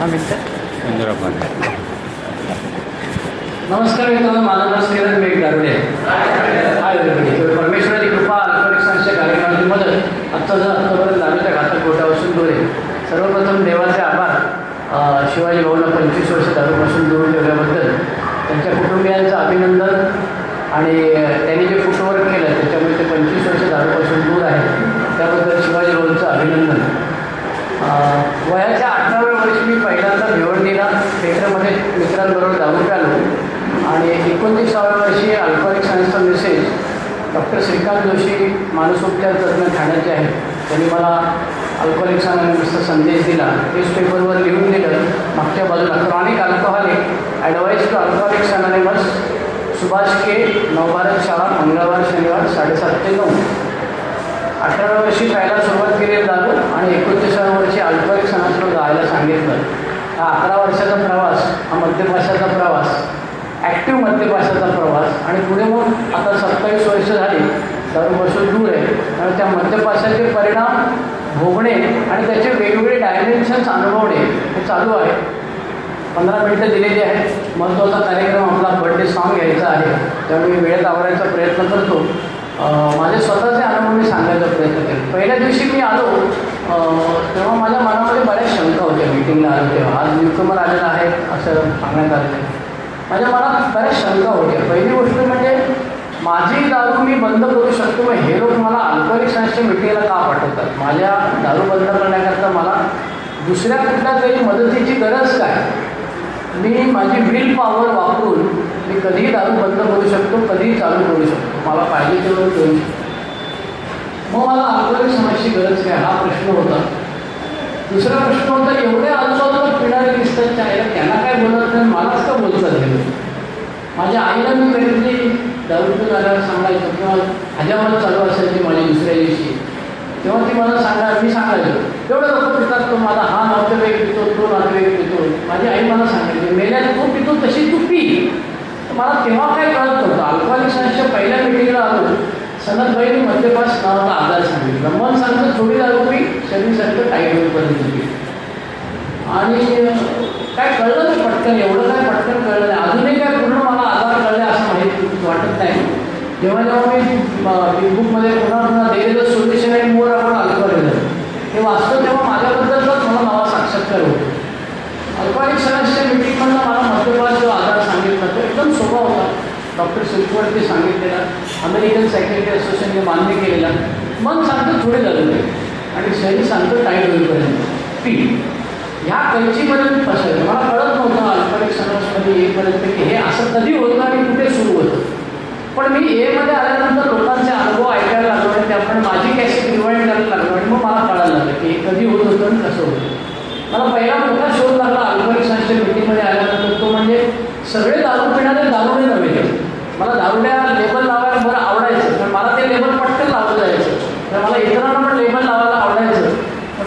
दहा मिनटं इंदिरा नमस्कार मित्रांनो माझं नाव श्रीरंग मेघ दारुडे. परमेश्वराची कृपा अल्परिक संस्थेच्या कार्यक्रमाची मदत आत्ता जर आत्तापर्यंत लालूच्या घातक गोटापासून दूर आहे. सर्वप्रथम देवाचे आभार. शिवाजी भाऊला पंचवीस वर्ष दारूपासून दूर ठेवल्याबद्दल त्यांच्या कुटुंबियांचं अभिनंदन आणि त्यांनी जे फुटवर्क केलं त्याच्यामुळे ते पंचवीस वर्ष दारूपासून दूर आहे त्याबद्दल शिवाजी भाऊंचं अभिनंदन. वयाच्या अठराव्या वर्षी मी पहिल्यांदा भिवंडीला थिएटरमध्ये मित्रांबरोबर दारू आलो. आणि एकोणतीसाव्या वर्षी अल्कोहोलिक सायन्सचा मेसेज डॉक्टर श्रीकांत जोशी मानसोपचार तज्ज्ञ ठाण्याचे आहेत. त्यांनी मला अल्कोहोलिक सायन्सचा संदेश दिला. न्यूजपेपरवर लिहून दिलं. मागच्या बाजूला chronic alcoholic advice to alcoholic anonymous Subhash K Navbharat शाळा मंगळवार शनिवार साडेसात ते नऊ. अठराव्या वर्षी प्यायला सुरुवात केली दारू आणि एकोणतीसाव्या वर्षी अल्परिक सणासोबत गायला सांगितलं. हा अकरा वर्षाचा प्रवास हा मध्यभाषाचा प्रवास ॲक्टिव्ह मध्यभाषाचा प्रवास आणि पुढे मग आता सत्तावीस वर्ष झाली दारूपासून दूर आहे. त्यामुळे त्या मध्यभाषाचे परिणाम भोगणे आणि त्याचे वेगवेगळे डायमेन्शन्स अनुभवणे हे चालू आहे. पंधरा मिनटं दिलेली आहेत. महत्त्वाचा कार्यक्रम आपला बर्थडे सॉन्ग घ्यायचा आहे. त्यामुळे मी वेळेत आवरायचा प्रयत्न करतो. माझे स्वतःचे अनुभव मी सांगायचा प्रयत्न केला. पहिल्या दिवशी मी आलो तेव्हा माझ्या मनामध्ये बऱ्याच शंका होत्या. मीटिंगला आलो तेव्हा. आज न्यूकमर आलेला आहे असं सांगण्यात आलेलं आहे माझ्या मनात बऱ्याच शंका होत्या. पहिली गोष्ट म्हणजे माझी दारू मी बंद करू शकतो मग हे लोक मला अल्कोहोलिक सायन्सच्या मिटिंगला का पाठवतात? माझ्या दारू बंद करण्याकरता मला दुसऱ्या कुठल्या तरी मदतीची गरज काय? मी माझी विल पॉवर वापरून मी कधीही दारू बंद करू शकतो कधीही चालू करू शकतो. मला पाहिजे तेवढं करू शकतो मग मला अल्कोहोलिक समाजाची गरज काय? हा प्रश्न होता. दुसरा प्रश्न होता एवढे आजूबाजूला पिणारे दिसतात चायला त्यांना काय बोलत नाही मलाच का बोलतात हे माझ्या आईला मी कधीतरी दारू झाल्यावर सांगायचं किंवा हजामात चालू असायची माझी दुसऱ्या दिवशी. तेव्हा ती मला सांगा मी सांगायचो. तेवढं लोक पितात तो मला हा नातेवाईक पितो तो नातेवाईक पितो. माझी आई मला सांगायची मेल्यात तू पितो तशी तू पी. तर मला तेव्हा काय कळत नव्हतं. अल्कोहोलिक सायन्सच्या पहिल्या मिटिंगला आलो. सनदबाईने मध्यपास नावाचा आधार सांगितलं. मन सांगतं थोडी दारू पी शरीरसारखं टाईट होईपर्यंत पी आणि काय कळलं नाही पटकन एवढं काय पटकन कळलं नाही. अजूनही काय पूर्ण मला आधार कळले असं माहिती वाटत नाही. जेव्हा जेव्हा मी बिग पुन्हा पुन्हा दिलेलं सोल्युशन आणि मोर आपण अल्कोहोलिझम हे वाचतो तेव्हा माझ्याबद्दलच मला मला साक्षात्कार होतो. अल्कोहोलिक सणाच्या मिटिंगमधला मला मध्यपास जो आधार सांगितला तो एकदम सोपा होता. डॉक्टर सिल्कवरती सांगितलेला अमेरिकन सायकेट्री असोसिएशनने मान्य केलेला. मन सांगतं थोडे झालं आणि शरीर सांगतं टाईट होईपर्यंत. पी ह्या कैचीपर्यंत पसरलं मला कळत नव्हतं अल्परिक समाजमध्ये येईपर्यंत की हे असं कधी होतं आणि कुठे सुरू होतं. पण मी एमध्ये आल्यानंतर लोकांचे अनुभव ऐकायला लागलो आणि त्यामुळे माझी कॅसेट रिवाइंड करायला लागलो आणि मग मला कळायला लागलं की कधी होत होतं आणि कसं होतं. मला पहिला मोठा शोध लागला अल्परिक संस्थेच्या मिटिंगमध्ये आल्यानंतर. तो म्हणजे सगळे दारू पिणारे दारुडे नव्हे मला दारुड्या लेबल लावायला बरं आवडायचं पण मला ते लेबल पटकन लावलं जायचं तर मला इतरांना पण लेबल लावायला आवडायचं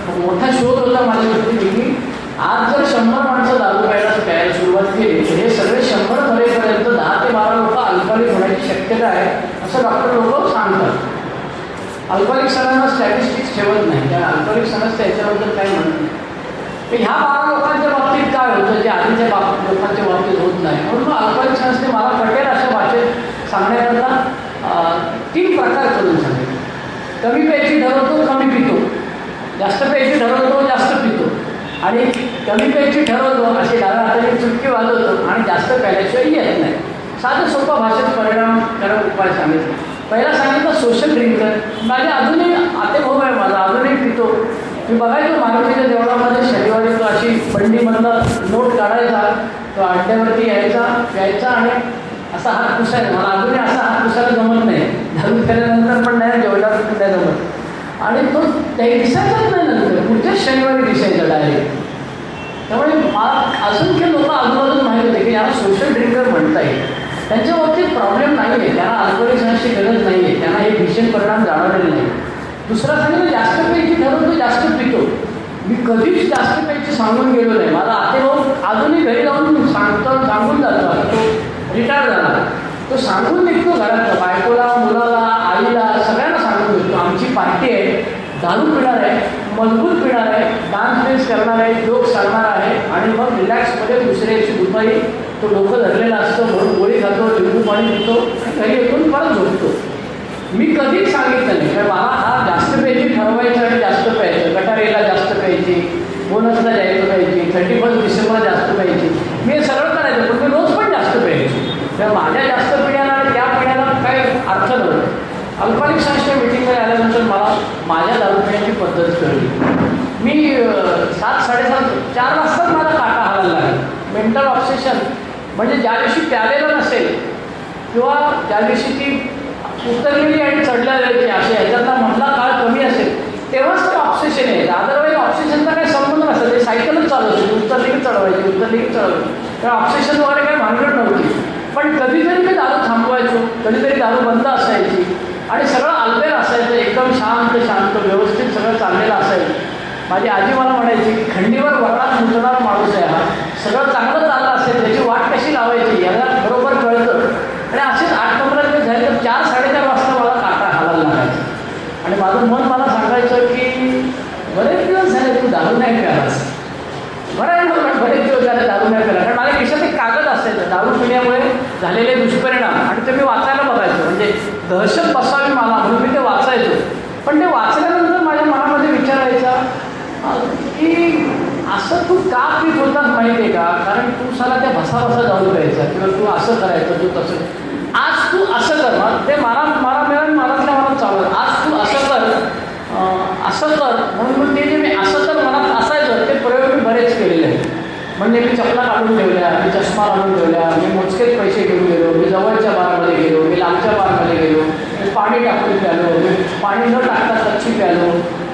पण मोठा शोध होता माझ्या दृष्टीने की आज जर शंभर माणसं दारू प्यायला प्यायला सुरुवात केली तर हे सगळे शंभर भरेपर्यंत दहा ते बारा लोक अल्कोहोलिक होण्याची शक्यता आहे असं डॉक्टर लोक सांगतात अल्कोहोलिक सणांना स्टॅटिस्टिक्स ठेवत नाही. कारण आंतरिक समस्या याच्याबद्दल काही म्हणत नाही. तर ह्या बारा लोकांच्या बाबतीत काय होतं? जे आधीच्या बाब लोकांच्या बाबतीत होत नाही. म्हणून आंतरिक संस्थे मला पटेल अशा भाषेत सांगण्याकरता तीन प्रकार करून सांगितले कमी प्यायची ठरवतो कमी पितो. जास्त प्यायची ठरवतो जास्त पितो. आणि कमी प्यायची ठरवतो असे डाव्या हाताने चुटकी वाजवतो आणि जास्त प्यायल्याशिवाय येत नाही. साधं सोपा भाषेत परिणामकारक उपाय सांगितले. पहिला सांगितलं सोशल ड्रिंकर माझे अजूनही आते भाऊ आहे माझा अजूनही पितो. मी बघायचो मारुतीच्या देवळामध्ये शनिवारी तो अशी बंडीमधला नोट काढायचा तो अड्ड्यावरती यायचा प्यायचा आणि असा हात पुसायचा. मला अजूनही असा हात पुसायला जमत नाही. धरून केल्यानंतर पण नाही जेवल्यावर नाही जमत. आणि तो त्याही दिसायचाच नाही नंतर. पुढच्याच शनिवारी दिसायचा डायरेक्ट त्यामुळे मला असंख्य लोक आजूबाजूला माहीत होते की याला सोशल ड्रिंकर म्हणता येईल. त्यांच्या बाबतीत प्रॉब्लेम नाही आहे त्यांना अल्कोहोलिक गरज नाही आहे त्यांना हे भीषण परिणाम जाणवलेले नाही. दुसरा सांगितलं जास्त घरून मी जास्त पितो. मी कधीच जास्त पैकी सांगून गेलो नाही. माझा आतेभाऊ अजूनही घरी जाऊन सांगतो सांगून जातो. तो रिटायर झाला. तो सांगून निघतो घरात. बायकोला मुलाला आईला सगळ्यांना सांगून देतो आमची पार्टी आहे. दारू पिणार आहे. मजबूत पिणार आहे. डान्स बेन्स करणार आहे. जोक सांगणार आहे. आणि मग रिलॅक्समध्ये दुसऱ्याची दुपारी तो डोकं धरलेला असतो म्हणून गोळी खातो लिंबू पाणी पितो काही एकूण परत झोपतो. मी कधीच सांगितलं नाही. कारण मला हा जास्त प्यायची ठरवायचं आणि जास्त प्यायचं. गटारीला जास्त प्यायची बोनसला जायचं पाहिजे थर्टी फर्स्ट डिसेंबरला जास्त पाहिजे मी हे सगळं करायचं पण मी रोज पण जास्त प्यायची. तर माझ्या जास्त पिण्याला आणि त्या पिण्याला काय अर्थ नव्हतं. अल्पालिक संस्थे मिटिंगमध्ये आल्यानंतर मला माझ्या दारू पिण्याची पद्धत कळली. मी सात साडेसात चार वाजताच मला काटा हालायला लागला. मेंटल ऑब्सेशन म्हणजे ज्या दिवशी प्यालेलं नसेल किंवा ज्या दिवशी ती उतरलेली आणि चढलेली जायची असे ह्याच्यातला मधला काळ कमी असेल तेव्हाच ते ऑक्सिजन आहे. अदरवाईज ऑक्सिजनचा काही संबंध नसेल ते सायकलच चालू असेल उतरली की चढवायची उतरली की चढवायची. तर ऑक्सिजनद्वारे वगैरे काही भानगड नव्हती. पण कधीतरी मी दारू थांबवायचो कधीतरी दारू बंद असायची आणि सगळं आलबेल असायचं एकदम शांत शांत व्यवस्थित सगळं चाललेलं असायचं. माझी आजी मला म्हणायची की खंडीवर वरणात मुजणार माणूस आहे हा. सगळं चांगलं चाललं असेल त्याची वाट कशी लावायची याला बरोबर कळतं. आणि असेच आठ पंधरा दिवस झाले तर चार साडेचार वाजता मला काटा हालायला लागायचा. आणि माझं मन मला सांगायचं की बरेच दिवस झाले तू दारू नाही प्यालास. बरं आहे ना, पण बरेच दिवस झाले दारू नाही प्याला कारण माझ्या खिशात एक कागद असायचं दारू पिण्यामुळे झालेले दुष्परिणाम. आणि ते मी वाचायला बघायचो. म्हणजे दहशत बसावी मला म्हणून मी ते वाचायचो. पण ते वाचल्यानंतर माझ्या मनामध्ये विचारायचा की असं तू का पीत होतास माहिती आहे का? कारण तू साला त्या भसा भसा जाऊन प्यायचा किंवा तू असं करायचं तू तसं. आज तू असं कर ते मारा मारा मिळालं मनातल्या मनात चालू आज तू असं कर असं कर म्हणून मग ते जे मी असं तर मनात असायचं ते प्रयोग मी बरेच केलेले आहेत. म्हणजे मी चपला काढून ठेवल्या मी चष्मा काढून ठेवल्या मी मोजकेच पैसे घेऊन गेलो मी जवळच्या बारमध्ये गेलो मी लांबच्या बारमध्ये गेलो मी पाणी टाकून प्यालो मी पाणी न टाकता कच्ची प्यालो.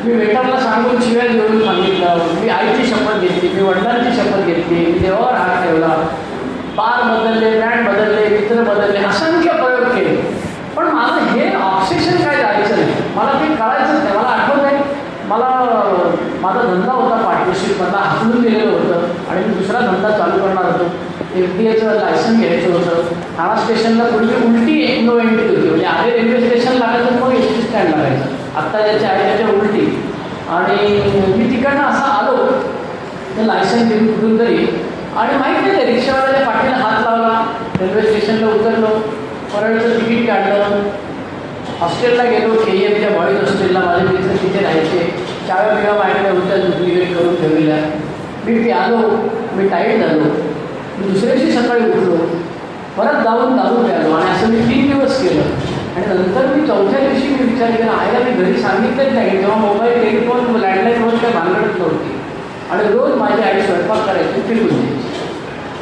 मी वेटरला सांगून शिव्या घेऊन सांगितलं. मी आईची शपथ घेतली मी वडिलांची शपथ घेतली मी देवावर हात ठेवला. बार बदलले बँड बदलले मित्र बदलले असंख्य प्रयोग केले. पण माझं हे ऑब्सेशन काय जायचं नाही. मला ते कळायचंच नाही. मला आठवत आहे मला माझा धंदा होता पार्टनरशिपमधला मला हाकलून दिलेलं होतं आणि मी दुसरा धंदा चालू करणार होतो. एफ डी एचं लायसन घ्यायचं होतं. ठाणा स्टेशनला पूर्वी उलटी नो एंट्री होती. म्हणजे आधी रेल्वे स्टेशन लागायचं मग एस टी स्टँड लागायचं आत्ता ज्याच्या आहे त्याच्या उलटी. आणि मी तिकडनं असा आलो तर लायसन घेऊन कुठून तरी. आणि माहीत नाही त्या रिक्षावाल्याच्या पाठीला हात लावला रेल्वे स्टेशनला उतरलो परळचं तिकीट काढलं. हॉस्टेलला गेलो के एमच्या बॉईज हॉस्टेलला माझे मित्र तिथे राहायचे. चाव्या बिव्या माझ्याकडे होत्या डुप्लिकेट करून ठेवलेल्या. मी ते आलो मी टाईट झालो. मी दुसऱ्या दिवशी सकाळी उठलो. परत जाऊन दारू प्यालो. आणि असं मी तीन दिवस केलं. आणि नंतर मी चौथ्या दिवशी मी विचार केला आईला मी घरी सांगितलंच नाही तेव्हा मोबाईल टेलिफोन लँडलाईनवर काय भानगडच नव्हती. आणि रोज माझी आई स्वयंपाक करायची फिरून द्यायची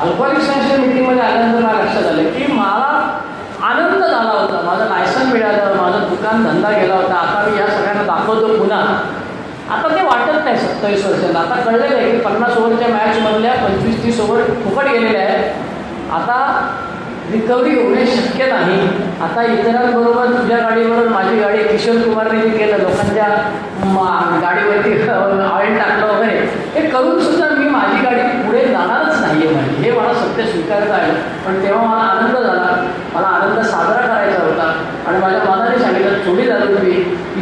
अल्पालिक संस्थे मिटिंगमध्ये आल्यानंतर मला लक्षात आलं की मला आनंद झाला होता. माझं लायसन मिळालं माझं दुकान धंदा गेला होता. आता मी या सगळ्यांना दाखवतो पुन्हा. आता ते वाटत नाही सत्तावीस वर्षांना आता कळलेलं आहे की पन्नास ओव्हरच्या मॅचमधल्या पंचवीस तीस ओव्हर फुकट गेलेल्या आहेत. आता रिकव्हरी होणे शक्य नाही. आता इतरांबरोबर तुझ्या गाडीबरोबर माझी गाडी किशोर कुमारने जे केलं लोकांच्या गाडीवरती ऑइल टाकलं वगैरे. हे करून सुद्धा मी माझी गाडी पुढे जाणारच नाही आहे म्हणजे हे मला सत्य स्वीकारता आहे पण तेव्हा मला आनंद झाला. मला आनंद साजरा करायचा होता. आणि माझ्या मनाने सांगितलं थोडी दारू होती.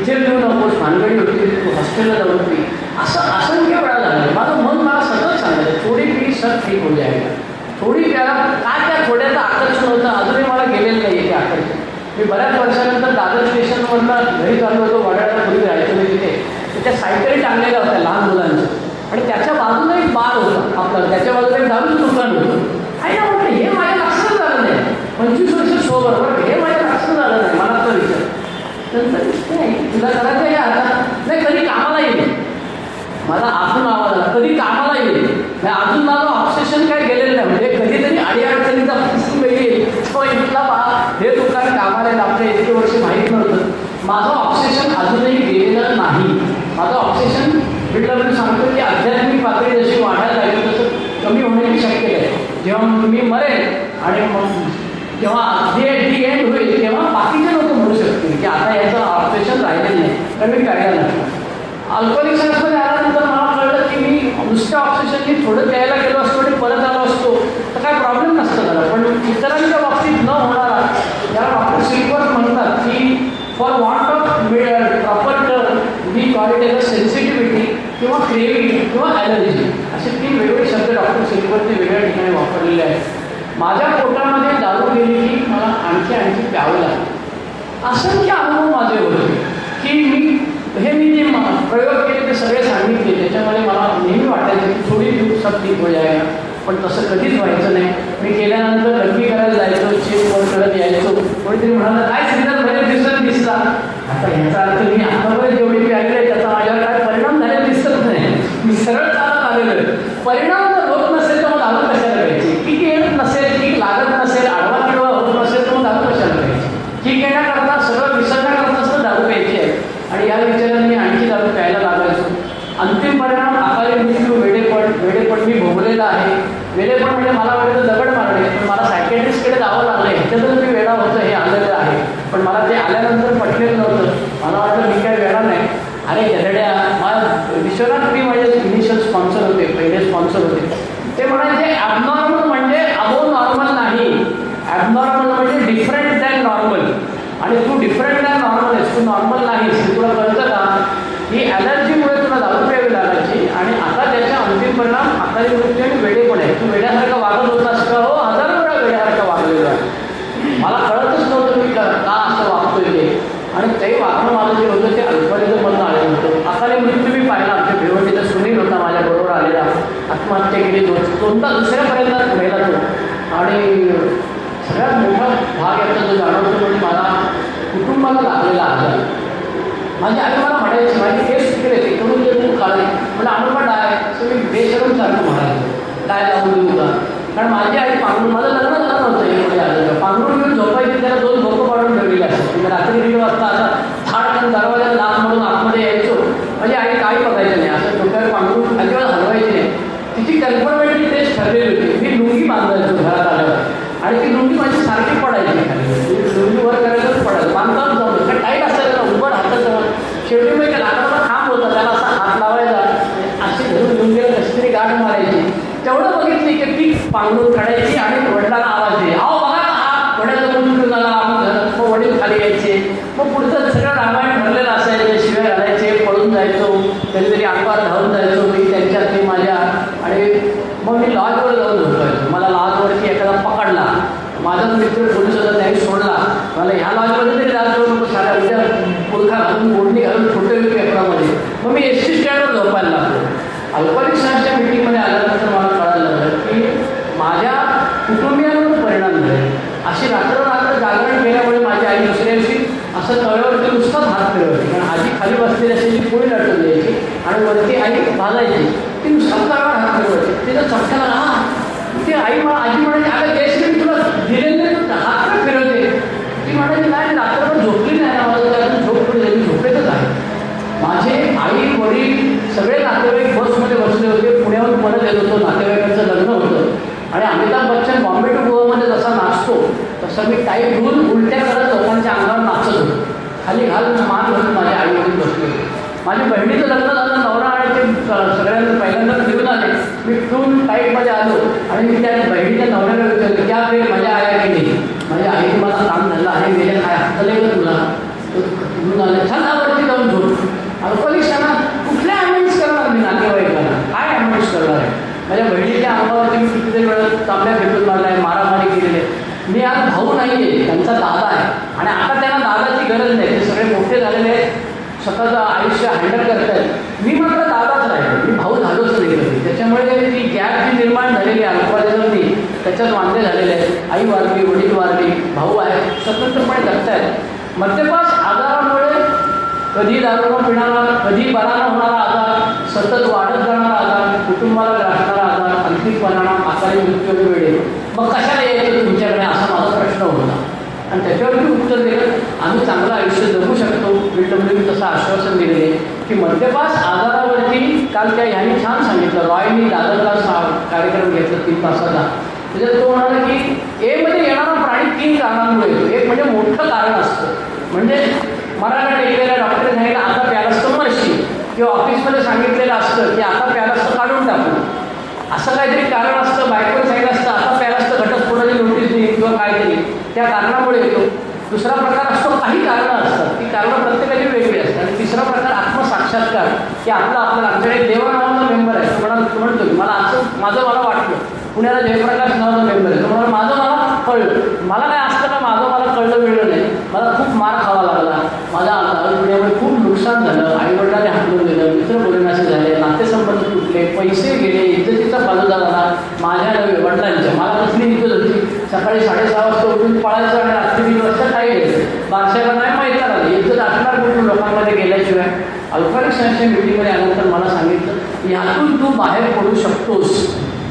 इथे घेऊ नकोस. भानगडी होती. तू हॉस्टेलला जाऊ होती. असं असंख्य वेळा झालं. माझं मन मला सतत सांगायचं थोडी पिढी सत ठीक हो जायगा थोडी त्याला काय त्या थोड्याचं आकर्षण होतं अजूनही मला गेलेलं नाही ते आकर्षण मी बऱ्याच वर्षानंतर दादर स्टेशनवरनं घरी चाललो होतो वडाळ्याला पूर्वी राहायचो मी तिथे. त्याच्या सायकली टांगलेल्या होत्या लहान मुलांच्या आणि त्याच्या बाजूला एक बार होता आपलं. त्याच्या बाजूला एक दारूचं दुकान होतं. आणि ना म्हटलं हे माझ्या लक्षात झालं नाही. पंचवीस वर्ष सोबत बरं हे माझ्या लक्षात झालं नाही. मला तर विचार. नंतर नाही तुला करायचं आहे आता? नाही कधी कामाला येईल? मला आतून आवाज कधी कामाला येईल? नाही अजून माझा ऑब्सेशन काय गेलेलं नाही म्हणजे कधीतरी अडीअडचणीचा प्रसंग येईल तो इथला पहा. हे दुकान कामाला येईल आपल्या इतके वर्ष माहीत नव्हतं. माझं ऑप्सेशन अजूनही गेलेलं नाही. माझं ऑप्सेशन म्हटलं सांगतो की आध्यात्मिक पातळी जशी वाढायला लागेल तसं कमी होण्याची शक्यता आहे. जेव्हा मी मरेल आणि मग जेव्हा जे एंड होईल तेव्हा बाकीचे लोक म्हणू शकतील की आता याचं ऑब्सेशन राहिलेलं नाही. तर मी करायला लागतो अल्कोहोलिक संस्थेमध्ये आल्यानंतर मला कळलं की मी नुसत्या ऑप्शननी थोडं द्यायला गेलो असतो आणि परत आलो असतो. तर काय प्रॉब्लेम नसतं झाला पण इतरांच्या बाबतीत न होणारा याला डॉक्टर सिल्वर म्हणतात की for want of proper term we call it as किंवा क्रेविंग किंवा ॲलर्जी असे तीन वेगवेगळे शब्द डॉक्टर सिल्वरने वेगळ्या ठिकाणी वापरलेले आहेत. माझ्या पोटामध्ये दारू गेली की मला आणखी आणखी प्यावं लागतं असंख्य अनुभव माझे होते की मी हे मी जे प्रयोग केले ते सगळे सांगितले त्याच्यामध्ये मला नेहमी वाटायचं की थोडी दिवसात ठीक हो जायला पण तसं कधीच व्हायचं नाही. मी केल्यानंतर लग्नी करायला जायचो चेक वर करत यायचो. कोणीतरी म्हणाला काय सिग्नल आता याचा अर्थ मी आतापर्यंत जेवढी प्यायले आहे त्याचा माझ्यावर काय परिणाम झाले दिसत नाही. मी सरळ चालत आलेलो आहे. परिणाम जर होत नसेल तर मग दारू कशाला घ्यायची की येत नसेल की लागत नसेल आडवा किडवा होत नसेल तर मग दारू कशाला घ्यायची ठीक येण्याकरता सगळं विसरण्याकरता सुद्धा दारू प्यायची आहे. आणि या विचाराने मी आणखी दारू प्यायला लागायचो. अंतिम परिणाम अकाली मृत्यू वेडेपण वेडेपण मी भोगलेला आहे. वेडेपण म्हणजे मला वाटतं दगड मारणे पण मला सायकेट्रिस्टकडे जावं लागलं ह्याच्यातच मी वेळा होतं हे आलेलं आहे पण मला ते आल्यानंतर पटलेलं नव्हतं. मला वाटलं मी काय वेळा नाही. अरे गदड्या मला विश्वनाथ मी माझे इनिशियल स्पॉन्सर होते पहिले स्पॉन्सर होते. ते म्हणायचे ॲबनॉर्मल म्हणजे अबो नॉर्मल नाही. ॲबनॉर्मल म्हणजे डिफरंट दॅन नॉर्मल आणि तू डिफरंट दॅन नॉर्मल आहेस. तू नॉर्मल नाहीस. हे तुला कळतं का? ही ॲलर्जीमुळे तुला दारू प्यावी लागायची. आणि आता त्याचा अंतिम परिणाम अकाली मृत्यू आणि वेडेपण आहे तू वेड्यासारखा वागत होतास का हो हजारो वेळा वेड्यासारखा वागलेलो आहे मला कळतच नव्हतं मी का का असं वागतोय ते आणि ते वागणं माझं जे होतं ते अल्परिजमधनं आलेलं होतं अकाली मृत्यू मी पाहिला आमच्या भिवंडीचा सुनील होता माझ्याबरोबर आलेला आत्महत्या केली दोन दोनदा दुसऱ्यापर्यंत राहिला तो आणि सगळ्यात मोठा भाग याचा जो जाणवतो म्हणजे मला कुटुंबाला लागलेला आजार माझी आई मला म्हणायची माझी केस तिकडे येते करून जे तू काढे मला अनुपा डाय असं मी बेशरम सारखं म्हणायचं डाय लावून देऊ का कारण माझी आई पांघरून माझं लग्न झालं नव्हतं एवढे आलं पांघरून घेऊन झोपायची त्याला दोन झोपं पाडून ठेवलेली असतात मी रात्री दीड वाजता आता थाट दरवाजाला लाभ म्हणून आतमध्ये यायचो माझी आई काही बघायचं नाही असं डोक्यावर पांघरून अजिबात हलवायची नाही तिची कल्पनाची तेच ठरलेली होती मी लुंगी बांधायचो घरात आल्यावर आणि ती लुंगी माझी सारखी पडायची खाली लुंगी वर करायलाच पडायचं बांधताच जाऊ कारण टाईट असायचं ना उभं राहतं जवळ शेवटी मग लाकडाचा खांब होता त्याला असा हात लावायचा अशी धरून लुंगीला कशी तरी गाठ मारायची तेवढं बघितली की ती पांघरून काढायची आणि वडिलांना आवाज द्यायची अहो बघा ना हा वडिलाचा मुंडू झाला मग मग वडील खाली यायचे मग पुढचं सगळं रामायण ठरलेलं असायचं शिवाय घालायचे पळून जायचो कधीतरी अंगावर धावून जायचो मी त्यांच्यात ते माझ्या आणि मग मी लॉजवर जाऊन झोपायचो मला लॉजवरती एखादा पकडला. माझा मित्र पोलीस होता त्याने सोडला. मला ह्या लॉजमध्ये तरी जायचो नको साऱ्या उद्या पुलखा घालून ओढणी घालून छोटे पेपरामध्ये. मग मी एस टी स्टँडवर झोपायला लागलो. अल्पनिक संस्थेच्या मिटिंगमध्ये आल्यानंतर मला कळायला लागलं की माझ्या कुटुंबियांवर परिणाम झाले. अशी रात्र रात्र जागरण केल्यामुळे माझी आई दुसऱ्या दिवशी असं तळ्यावरती नुसताच हात फिरवते. कारण आजी खाली बसलेली असायची पोळी लाटून द्यायची? आणि वरती आई भाजायची ती नुसतं तळ्यावर तिथं चटका लागला हा ती आई मला आजी म्हणायची अगं जयश्री मी तुला दिलेलं नाही तू हात का फिरवते. ती म्हणायची नाही मी रात्रभर झोपली नाही ना मला त्यातून झोप पडली मी झोपेतच आहे. माझे आई वडील सगळे नातेवाईक बसमध्ये बसले होते पुण्यावर परत येत होतो नातेवाईकांचं लग्न होतं. आणि अमिताभ बच्चन बॉम्बे टू गोवामध्ये जसा नाचतो तसं मी काही घेऊन उलट्या करत लोकांच्या अंगावर नाचत होतो. खाली घालून मान घालून माझ्या आई वडील बसले माझ्या बहिणीचं लग्न झालं नवरा आणि ते स- सगळ्यांना पहिल्यांदा मी टून टाईपमध्ये आलो. आणि मी त्या बहिणीच्या नवऱ्याला विचारलं त्या वेळ मजा आया की नाही? माझ्या आई तुम्हाला काम झालं आहे वेळ काय हातले का तुला. तो आलं छान आवडती जाऊन झोप. अल्पलिशाना कुठल्या अमेंड्स करणार मी नातेवाईकाला? काय अमेंड्स करणार आहे? माझ्या बहिणीच्या अंगावरती मी कितीतरी वेळा तांब्या भेटून मारला आहे मारामारी केलेली आहे. मी आज भाऊ नाही आहे त्यांचा दादा आहे. आणि आता त्यांना दादाची गरज नाही ते सगळे मोठे झालेले आहेत. स्वतःचं आयुष्य हँडल करतायत. मी मग त्याच्यामुळे ती गॅप जी निर्माण झालेली आहे त्याच्यात वांदे झालेले आहेत. आई वारली वडील वारली भाऊ आहे स्वतंत्रपणे जगतायत. मद्यपास आजारामुळे कधी दारू न पिणारा कधी बरा होणारा आजार सतत वाढत जाणारा आजार कुटुंबाला ग्रासणारा आजार अंतिम परिणाम आकारी मृत्यू वेळे मग कशाला यायचं तुमच्याकडे? असा माझा प्रश्न होता. आणि त्याच्यावरती उत्तर दिलं आम्ही चांगलं आयुष्य जगू शकतो. बिल्डब्ल्यू तसं आश्वासन दिलेले की मध्यपास आजारावरती काल त्या ह्यांनी छान सांगितलं. रॉयनी दादरला सा कार्यक्रम घेतला तीन तासाचा. त्याच्यात तो म्हणाला की एमध्ये म्हणजे येणारा प्राणी तीन कारणांमुळे येतो. एक म्हणजे मोठं कारण असतं. म्हणजे मराठा टेकलेल्या डॉक्टर सांगितलं आता प्यालास तर किंवा ऑफिसमध्ये सांगितलेलं असतं की आता प्यालास तर काढून टाकू. असं काहीतरी कारण असतं बायकोने सांगितलं असतं आता प्यालास तर घटस्फोटाची नोटीस देईल किंवा काहीतरी. त्या कारणामुळे येतो. दुसरा प्रकार असतो काही कारणं असतात ती कारणं प्रत्येकाची वेगळी असतात आणि तिसरा प्रकार आत्मसाक्षात्कार की आपलं आपल्याला आमच्याकडे देवा जयप्रकाश नावाचा मेंबर आहे तो म्हणाला माझं मला कळलं मला काय असतं का माझं मला कळलं मिळलं नाही मला खूप मार खावा लागला माझ्या दारू पिण्यामुळे खूप नुकसान झालं आईवडिलांनी हाकलून दिलं मित्र बोलण्याचे झाले नातेसंबंध तुटले पैसे गेले इज्जतीचा बाजूला झाला माझ्या नवे वडिलांच्या. मला कसली इज्जत होती. सकाळी साडेसहा वाजता उठून पळायचं आणि रात्री तीन वाजता काय गेलं बारशाला नाही माहीत आलं इज्जत असणार कुठून लोकांमध्ये गेल्याशिवाय? अल्पकालीन संशय मिटिंगमध्ये आल्यानंतर मला सांगितलं यातून तू बाहेर पडू शकतोस.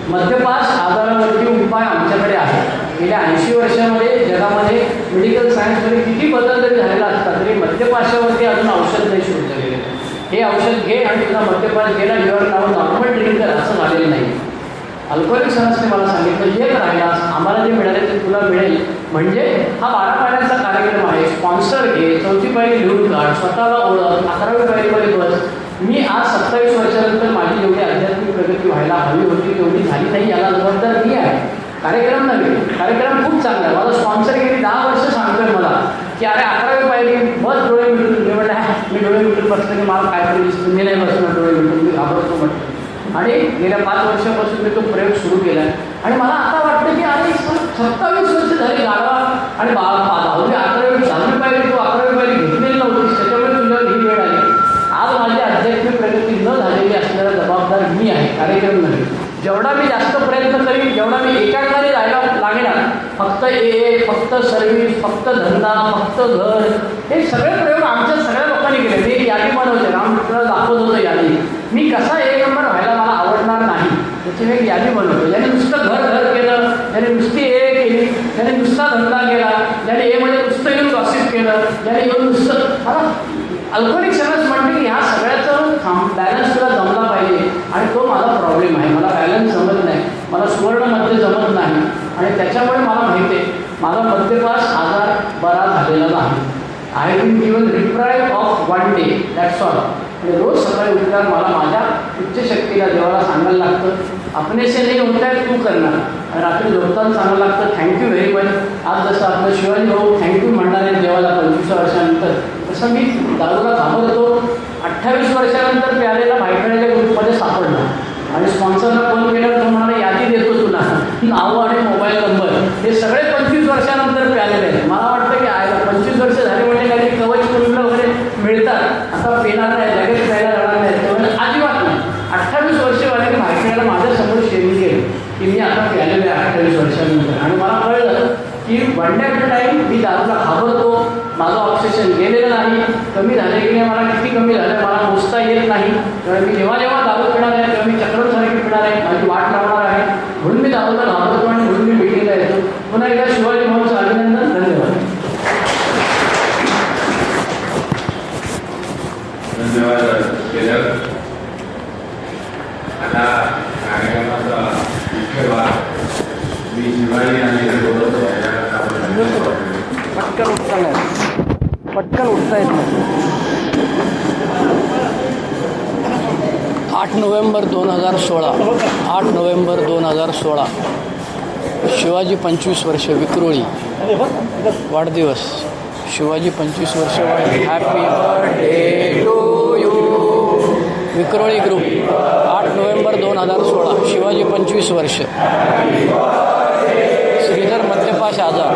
मद्यपास आजारावरती उपाय आमच्याकडे आहे गेल्या ऐंशी वर्षामध्ये जगामध्ये मेडिकल सायन्समध्ये किती बदल जरी झालेला असता तरी मद्यपाशावरती अजून औषध नाही शोधलं गेलेलं हे औषध घे आणि तुला मद्यपास गेला युअर नाव नॉर्मल ड्रिंकर असं झालेलं नाही. अल्कोहोलिक सहजने मला सांगितलं जे राहिलास आम्हाला जे मिळाले ते तुला मिळेल. म्हणजे हा बारा पाण्याचा कार्यक्रम आहे स्पॉन्सर घे चौथी पायरी लिहून काढ स्वतःला ओळख अकरावी पायरीमध्ये बस. मी आज सत्तावीस वर्षानंतर माझी जेवढी आध्यात्मिक प्रगती व्हायला हवी होती तेवढी झाली नाही याला जबाबदार मी आहे. कार्यक्रम नव्हे. कार्यक्रम खूप चांगला आहे. मला स्पॉन्सर गेली दहा वर्ष सांगतोय मला की अरे अकरावी पाहिली बस डोळे मिटून मी म्हटलं मी डोळे मिटून बसलं की मला काय तरी दिसतं. मी नाही बसणार डोळे मिटून मी घाबरतो म्हटलं. आणि गेल्या पाच वर्षापासून मी तो प्रयोग सुरू केला आहे. आणि मला आता वाटतं की अरे सत्तावीस वर्ष झाली गाडवा आणि बा दहावी अकरावी दहावी पाहिजे तू अकरावी पाहिजे घेतलेली नव्हतीस त्याच्यामुळे तुला ही वेळ आली. आज माझी आध्यात्मिक प्रगती न झालेली असलेला जबाबदार मी आहे कार्यक्रम नाही. जेवढा मी जास्त प्रयत्न करीन जेवढा मी एकाकडे राहायला फक्त ए फक्त सर्व्हिस फक्त धंदा फक्त घर. हे सगळे प्रयोग आमच्या सगळ्या लोकांनी केले. मी एक यादी बनवते. रामकृष्ण दाखवत होतं यादी. मी कसा एक नंबर व्हायला मला आवडणार नाही त्याची मी एक यादी बनवतो. ज्याने नुसतं घर घर केलं त्याने नुसती ए केली त्याने नुसता धंदा केला ज्याने ए म्हणजे नुसतं येऊन गॉसिप केलं ज्याने येऊन नुसतं मला अल्कोहोलिक सगळंच म्हणते की ह्या सगळ्याचं बॅलन्स तुला जमला पाहिजे. आणि तो माझा प्रॉब्लेम आहे. मला बॅलन्स जमत नाही. मला सुवर्णमध्ये जमत नाही. आणि त्याच्यामुळे मला माहिती आहे माझा मद्यपास आजार बरा झालेला नाही. I have been given reprieve of one day that's all आणि रोज सकाळी उठल्यावर मला माझ्या उच्च शक्तीला देवाला सांगायला लागतं आपणेसे नाही होत आहे तू करणार आणि रात्री झोपताना सांगायला लागतं थँक्यू व्हेरी मच आज जसं आपलं शिवाजी भाऊ थँक्यू म्हणणार आहे देवाला पंचवीस वर्षानंतर. तसं मी दारूला घाबरतो अठ्ठावीस वर्षानंतर प्यारेला भाईकड्याच्या ग्रुपमध्ये सापडला. आणि स्पॉन्सरला फोन केल्यावर तुम्हाला यादी देतो तुला. नाव आणि मोबाईल नंबर हे सगळे पंचवीस वर्षानंतर प्यालेले आहेत मला वाटतं की आहे पंचवीस वर्ष झाले म्हणजे काही कवच कुंडलं वगैरे मिळतात आता पेणार नाही लगेच प्यायला जाणार नाही त्यामुळे अजिबात नाही अठ्ठावीस वर्ष वाले की भाईकड्याला माझ्यासमोर शेअरिंग केलं की मी आता प्यालेलो आहे अठ्ठावीस वर्षानंतर आणि मला कळलं की वन डे ॲट टाईम मी दारूला घाबरतो माझं ऑक्सिजन गेलेलं नाही. कमी झाले की नाही? मला किती कमी झालं मला मोजता येत नाही. त्यामुळे मी जेव्हा जेव्हा दारू पिणार आहे तेव्हा मी चक्रमसारखी पिणार आहे. माझी वाट लावणार आहे. म्हणून मी दारूला घाबरतो आणि म्हणून मी मिटिंगला येतो. पुन्हा एकदा शिवाजी भाऊचं अभिनंदन. धन्यवाद. धन्यवाद केलं आता कार्यक्रमाचा मुख्य भाग मी शिवाजी आणि पटकन पटकन उठता येत नाही. आठ नोव्हेंबर दोन हजार सोळा. आठ नोव्हेंबर दोन हजार सोळा. शिवाजी पंचवीस वर्ष विक्रोळी. वाढदिवस. शिवाजी पंचवीस वर्ष happy birthday to you Vikhroli group आठ नोव्हेंबर दोन हजार सोळा. शिवाजी पंचवीस वर्ष. श्रीधर मध्यपाश आजार